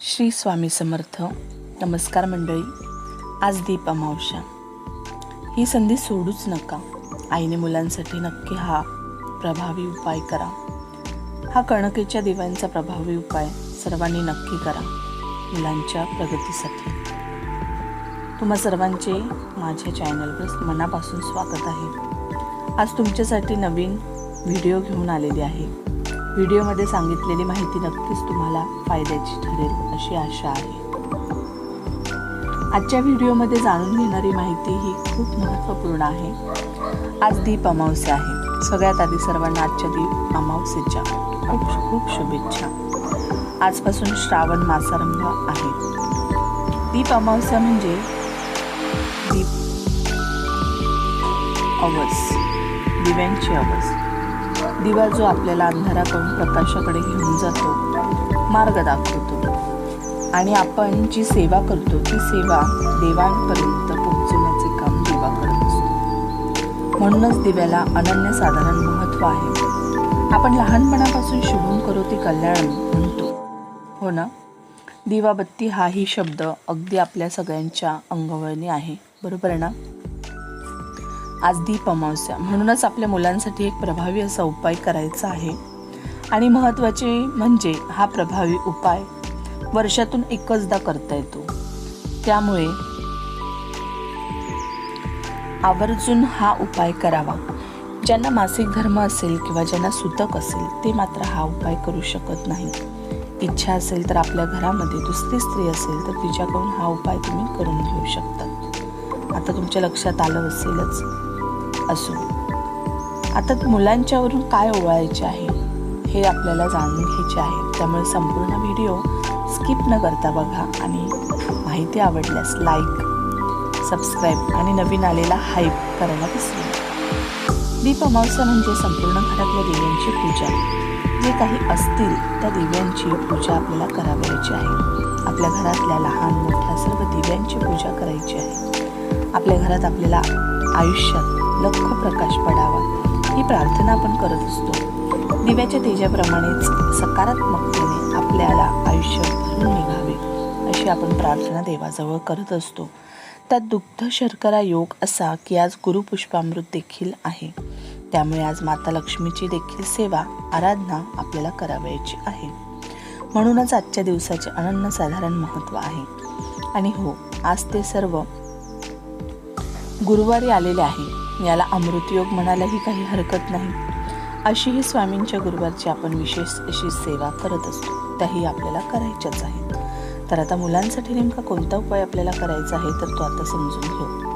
श्री स्वामी समर्थ. नमस्कार मंडळी. आज दीप अमावस्या. ही संधी सोडूच नका. आईने मुलांसाठी नक्की हा प्रभावी उपाय करा. हा कणकेच्या दिव्यांचा प्रभावी उपाय सर्वांनी नक्की करा. मुलांच्या प्रगतीसाठी. तुम्हा सर्वांचे माझ्या चॅनलवर मनापासून स्वागत आहे. आज तुमच्यासाठी नवीन व्हिडिओ घेऊन आलेली आहे. व्हिडिओमध्ये सांगितलेली माहिती नक्कीच तुम्हाला फायद्याची ठरेल अशी आशा आहे. आजच्या व्हिडिओमध्ये जाणून घेणारी माहिती ही खूप महत्त्वपूर्ण आहे. आज दीप अमावस्या आहे. सगळ्यात आधी सर्वांना आजच्या दीप अमावस्येच्या खूप खूप शुभेच्छा. आजपासून श्रावण मासारंभ आहे. दीप अमावस्या म्हणजे दीप अवस. दिव्यांची अवस. दिवा जो आपल्याला अंधाराकडून प्रकाशाकडे घेऊन जातो मार्ग दाखवतो. आणि आपण जी सेवा करतो ती सेवा देवांपर्यंत पोहोचवण्याचे काम दिवा करत असतो. म्हणूनच दिव्याला अनन्यसाधारण महत्त्व आहे. आपण लहानपणापासून शुभम करोती कल्याण म्हणतो. हो ना? दिवाबत्ती हाही शब्द अगदी आपल्या सगळ्यांच्या अंगवळणी आहे. बरोबर ना? आज दीप अमावस्या. म्हणूनच आपल्या मुलांसाठी एक प्रभावी असा उपाय करायचा आहे. आणि महत्त्वाचे म्हणजे हा प्रभावी उपाय वर्षातून एकचदा करता येतो. त्यामुळे आवर्जून हा उपाय करावा. ज्यांना मासिक धर्म असेल किंवा ज्यांना सुतक असेल ते मात्र हा उपाय करू शकत नाही. इच्छा असेल तर आपल्या घरामध्ये दुसरी स्त्री असेल तर तिच्याकडून हा उपाय तुम्ही करून घेऊ शकता. आता तुमच्या लक्षात आलं असेलच. असो. आता मुलांच्यावरून काय ओवाळायचे आहे हे आपल्याला जाणून घ्यायचे आहे. त्यामुळे संपूर्ण व्हिडिओ स्किप न करता बघा आणि माहिती आवडल्यास लाईक सबस्क्राईब आणि नवीन आलेला हाईप करायला विसरू दीप अमावस्या म्हणजे संपूर्ण घरातल्या दिव्यांची पूजा. जे काही असतील त्या दिव्यांची पूजा आपल्याला करावयाची आहे. आपल्या घरातल्या लहान मोठ्या सर्व दिव्यांची पूजा करायची आहे. आपल्या घरात आपल्याला आयुष्यात लख प्रकाश पडावा ही प्रार्थना आपण करत असतो. दिव्याच्या तेजाप्रमाणेच सकारात्मकतेने आपल्याला आयुष्य भरून निघावे अशी आपण प्रार्थना देवाजवळ करत असतो. त्यात दुग्ध शर्करा योग असा की आज गुरुपुष्पामृत देखील आहे. त्यामुळे आज माता लक्ष्मीची देखील सेवा आराधना आपल्याला करावयाची आहे. म्हणूनच आजच्या दिवसाचे अनन्यसाधारण महत्त्व आहे. आणि हो आज ते सर्व गुरुवारी आलेले आहे. याला अमृतयोग म्हणायलाही काही हरकत नाही. अशी ही स्वामींच्या गुरुवारची आपण विशेष अशी सेवा करत असतो. त्याही आपल्याला करायच्याच आहेत. तर आता मुलांसाठी नेमका कोणता उपाय आपल्याला करायचा आहे तर तो आता समजून घेऊ.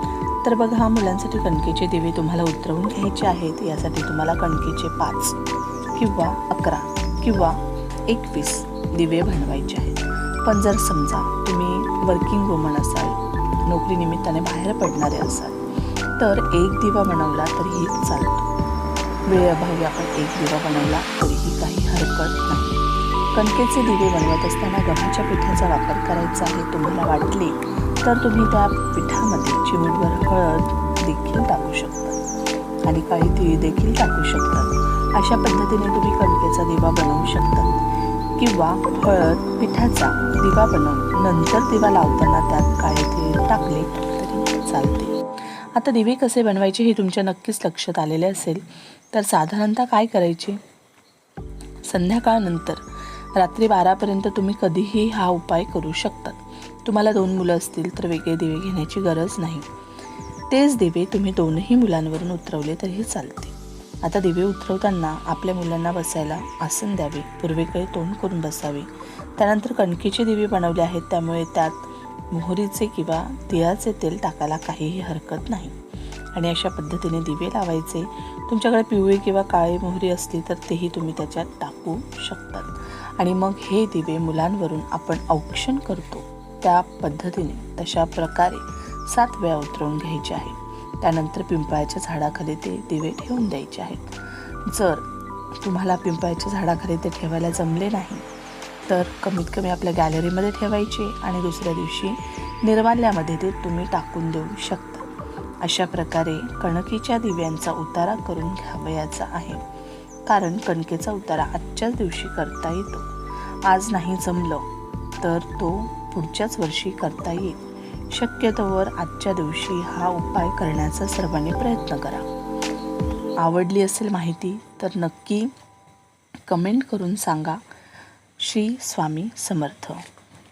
तर बघा हा मुलांसाठी कणकेचे दिवे तुम्हाला उतरवून घ्यायचे आहेत. यासाठी तुम्हाला कणकेचे पाच किंवा अकरा किंवा एकवीस दिवे बनवायचे आहेत. पण जर समजा तुम्ही वर्किंग वुमन असाल नोकरीनिमित्ताने बाहेर पडणारे असाल तर एक दिवा बनवला तरीही चालतो. वेळेअभावी आपण एक दिवा बनवला तरीही काही हरकत नाही. कणकेचे दिवे बनवत असताना गव्हाच्या पिठाचा वापर करायचा आहे तुम्हाला वाटले तर तुम्ही त्या पिठामध्ये चिमूटभर हळद देखील टाकू शकता. आणि काही तिळी देखील टाकू शकतात अशा पद्धतीने तुम्ही कणकेचा दिवा बनवू शकता. किंवा हळद पिठाचा दिवा बनवून नंतर दिवा लावताना त्यात काळे तिळ टाकले तरी चालते. आता दिवे कसे बनवायचे हे तुमच्या नक्कीच लक्षात आलेले असेल. तर साधारणतः काय करायचे? संध्याकाळनंतर रात्री बारापर्यंत तुम्ही कधीही हा उपाय करू शकतात. तुम्हाला दोन मुलं असतील तर वेगळे दिवे घेण्याची गरज नाही. तेच दिवे तुम्ही दोनही मुलांवरून उतरवले तरीही चालते. आता दिवे उतरवताना आपल्या मुलांना बसायला आसन द्यावे. पूर्वेकडे तोंड करून बसावे. त्यानंतर कणकीचे दिवे बनवले आहेत त्यामुळे त्यात मोहरीचे किंवा तिळाचे तेल टाकायला काहीही हरकत नाही. आणि अशा पद्धतीने दिवे लावायचे. तुमच्याकडे पिवळी किंवा काळी मोहरी असली तर तेही तुम्ही त्याच्यात टाकू शकतात. आणि मग हे दिवे मुलांवरून आपण औक्षण करतो. त्या पद्धतीने तशा प्रकारे सात वेळा उतरवून घ्यायचे आहे. त्यानंतर पिंपळाच्या झाडाखाली ते दिवे ठेवून द्यायचे आहेत. जर तुम्हाला पिंपळाच्या झाडाखाली ते ठेवायला जमले नाही तर कमीत कमी आपल्या गॅलरीमध्ये ठेवायचे आणि दुसऱ्या दिवशी निर्माल्यामध्ये ते तुम्ही टाकून देऊ शकता. अशा प्रकारे कणकीच्या दिव्यांचा उतारा करून घ्यावयाचा आहे. कारण कणकेचा उतारा आजच्याच दिवशी करता येतो. आज नाही जमलं तर तो पुढच्याच वर्षी करता येईल. शक्यतोवर आजच्या दिवशी हा उपाय करण्याचा सर्वांनी प्रयत्न करा. आवडली असेल माहिती तर नक्की कमेंट करून सांगा. श्री स्वामी समर्थ.